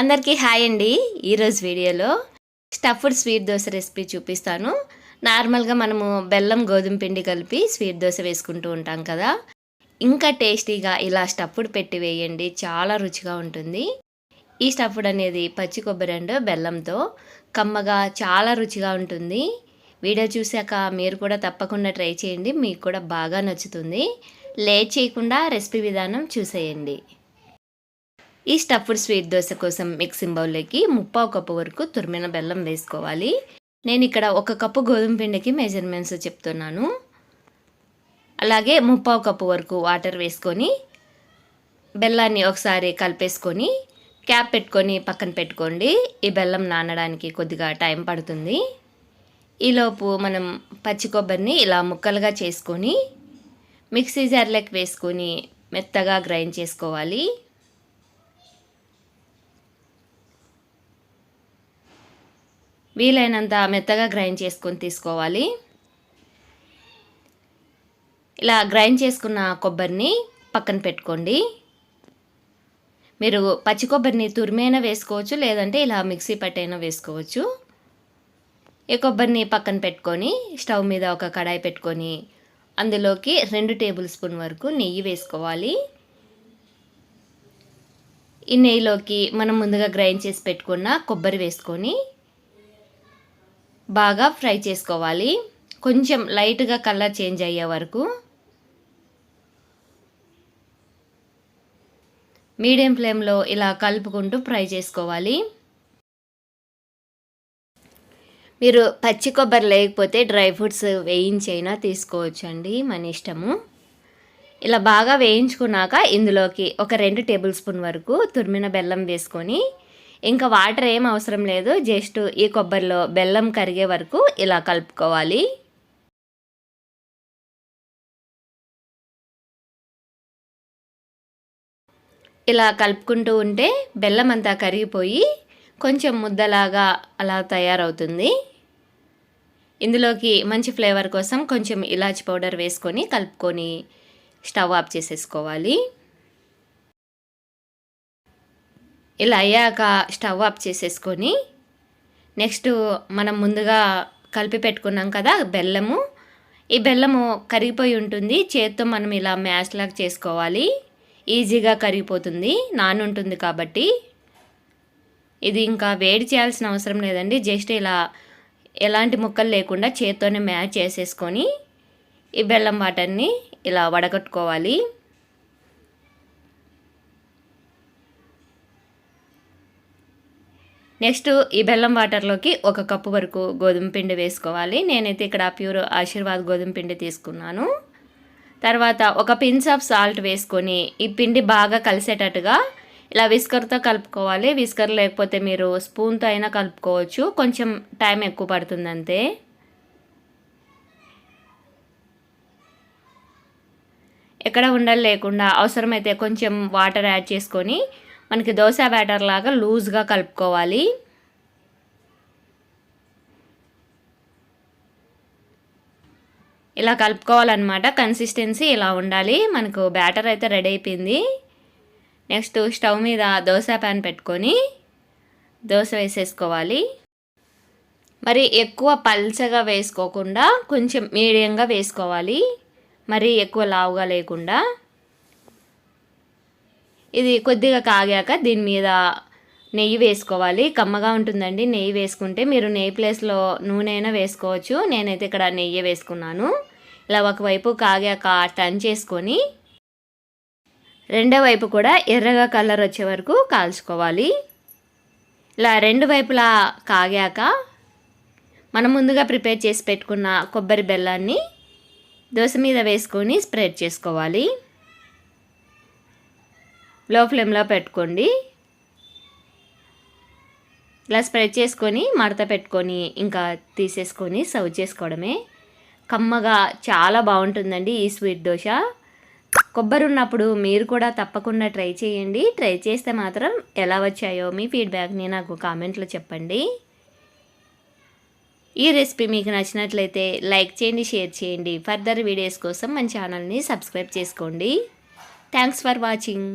అందరికీ హాయ్ అండి. ఈరోజు వీడియోలో స్టఫ్డ్ స్వీట్ దోశ రెసిపీ చూపిస్తాను. నార్మల్గా మనము బెల్లం గోధుమ పిండి కలిపి స్వీట్ దోశ వేసుకుంటూ ఉంటాం కదా. ఇంకా టేస్టీగా ఇలా స్టఫ్డ్ పెట్టి వేయండి. చాలా రుచిగా ఉంటుంది. ఈ స్టఫ్డ్ అనేది పచ్చి కొబ్బరి అండ్ బెల్లంతో కమ్మగా చాలా రుచిగా ఉంటుంది. వీడియో చూశాక మీరు కూడా తప్పకుండా ట్రై చేయండి. మీకు కూడా బాగా నచ్చుతుంది. లేట్ చేయకుండా రెసిపీ విధానం చూసేయండి. ఈ స్టఫ్డ్ స్వీట్ దోశ కోసం మిక్సింగ్ బౌల్లోకి ముప్పావు కప్పు వరకు తురిమిన బెల్లం వేసుకోవాలి. నేను ఇక్కడ ఒక కప్పు గోధుమ పిండికి మెజర్మెంట్స్ చెప్తున్నాను. అలాగే ముప్పావు కప్పు వరకు వాటర్ వేసుకొని బెల్లాన్ని ఒకసారి కలిపేసుకొని క్యాప్ పెట్టుకొని పక్కన పెట్టుకోండి. ఈ బెల్లం నానడానికి కొద్దిగా టైం పడుతుంది. ఈలోపు మనం పచ్చి కొబ్బరిని ఇలా ముక్కలుగా చేసుకొని మిక్సీ జార్లోకి వేసుకొని మెత్తగా గ్రైండ్ చేసుకోవాలి. వీలైనంత మెత్తగా గ్రైండ్ చేసుకొని తీసుకోవాలి. ఇలా గ్రైండ్ చేసుకున్న కొబ్బరిని పక్కన పెట్టుకోండి. మీరు పచ్చి కొబ్బరిని తురిమైనా వేసుకోవచ్చు లేదంటే ఇలా మిక్సీ పట్టైనా వేసుకోవచ్చు. ఈ కొబ్బరిని పక్కన పెట్టుకొని స్టవ్ మీద ఒక కడాయి పెట్టుకొని అందులోకి రెండు టేబుల్ స్పూన్ వరకు నెయ్యి వేసుకోవాలి. ఈ నెయ్యిలోకి మనం ముందుగా గ్రైండ్ చేసి పెట్టుకున్న కొబ్బరి వేసుకొని బాగా ఫ్రై చేసుకోవాలి. కొంచెం లైట్గా కలర్ చేంజ్ అయ్యే వరకు. మీడియం ఫ్లేమ్లో ఇలా కలుపుకుంటూ ఫ్రై చేసుకోవాలి. మీరు పచ్చి కొబ్బరి లేకపోతే డ్రై ఫ్రూట్స్ వేయించైనా తీసుకోవచ్చండి. మన ఇష్టము. ఇలా బాగా వేయించుకున్నాక ఇందులోకి ఒక రెండు టేబుల్ స్పూన్ వరకు తురిమిన బెల్లం వేసుకొని ఇంకా వాటర్ ఏం అవసరం లేదు. జస్ట్ ఈ కొబ్బరిలో బెల్లం కరిగే వరకు ఇలా కలుపుకోవాలి. ఇలా కలుపుకుంటూ ఉంటే బెల్లం అంతా కరిగిపోయి కొంచెం ముద్దలాగా అలా తయారవుతుంది. ఇందులోకి మంచి ఫ్లేవర్ కోసం కొంచెం ఇలాచి పౌడర్ వేసుకొని కలుపుకొని స్టవ్ ఆఫ్ చేసేసుకోవాలి. ఇలా అయ్యాక స్టవ్ ఆఫ్ చేసేసుకొని నెక్స్ట్ మనం ముందుగా కలిపి పెట్టుకున్నాం కదా బెల్లము. ఈ బెల్లము కరిగిపోయి ఉంటుంది. చేత్తో మనం ఇలా మ్యాష్ లాగా చేసుకోవాలి. ఈజీగా కరిగిపోతుంది. నానుంటుంది కాబట్టి. ఇది ఇంకా వేడి చేయాల్సిన అవసరం లేదండి. జస్ట్ ఇలా ఎలాంటి ముక్కలు లేకుండా చేత్తోనే మ్యాచ్ చేసేసుకొని ఈ బెల్లం వాటర్ని ఇలా వడగట్టుకోవాలి. నెక్స్ట్ ఈ బెల్లం వాటర్లోకి ఒక కప్పు వరకు గోధుమ పిండి వేసుకోవాలి. నేనైతే ఇక్కడ ప్యూర్ ఆశీర్వాద్ గోధుమ పిండి తీసుకున్నాను. తర్వాత ఒక పిన్స్ ఆఫ్ సాల్ట్ వేసుకొని ఈ పిండి బాగా కలిసేటట్టుగా ఇలా విస్కర్తో కలుపుకోవాలి. విస్కర్ లేకపోతే మీరు స్పూన్తో అయినా కలుపుకోవచ్చు. కొంచెం టైం ఎక్కువ పడుతుంది అంతే. ఎక్కడ ఉండాలి లేకుండా అవసరమైతే కొంచెం వాటర్ యాడ్ చేసుకొని మనకి దోశ బ్యాటర్ లాగా లూజ్గా కలుపుకోవాలి. ఇలా కలుపుకోవాలన్నమాట. కన్సిస్టెన్సీ ఇలా ఉండాలి. మనకు బ్యాటర్ అయితే రెడీ అయిపోయింది. నెక్స్ట్ స్టవ్ మీద దోశ ప్యాన్ పెట్టుకొని దోశ వేసేసుకోవాలి. మరి ఎక్కువ పల్చగా వేసుకోకుండా కొంచెం మీడియంగా వేసుకోవాలి. మరి ఎక్కువ లావుగా లేకుండా. ఇది కొద్దిగా కాగాక దీని మీద నెయ్యి వేసుకోవాలి. కమ్మగా ఉంటుందండి. నెయ్యి వేసుకుంటే మీరు నెయ్యి ప్లేస్లో నూనె అయినా వేసుకోవచ్చు. నేనైతే ఇక్కడ నెయ్యి వేసుకున్నాను. ఇలా ఒకవైపు కాగాక టర్న్ చేసుకొని రెండో వైపు కూడా ఎర్రగా కలర్ వచ్చే వరకు కాల్చుకోవాలి. ఇలా రెండు వైపులా కాగాక మనం ముందుగా ప్రిపేర్ చేసి పెట్టుకున్న కొబ్బరి బెల్లాన్ని దోశ మీద వేసుకొని స్ప్రెడ్ చేసుకోవాలి. లో ఫ్లేమ్లో పెట్టుకోండి. ఇలా స్ప్రెడ్ చేసుకొని మడత పెట్టుకొని ఇంకా తీసేసుకొని సర్వ్ చేసుకోవడమే. కమ్మగా చాలా బాగుంటుందండి ఈ స్వీట్ దోశ. కొబ్బరి ఉన్నప్పుడు మీరు కూడా తప్పకుండా ట్రై చేయండి. ట్రై చేస్తే మాత్రం ఎలా వచ్చాయో మీ ఫీడ్బ్యాక్ని నాకు కామెంట్లో చెప్పండి. ఈ రెసిపీ మీకు నచ్చినట్లయితే లైక్ చేయండి షేర్ చేయండి. ఫర్దర్ వీడియోస్ కోసం మన ఛానల్ని సబ్స్క్రైబ్ చేసుకోండి. Thanks for watching.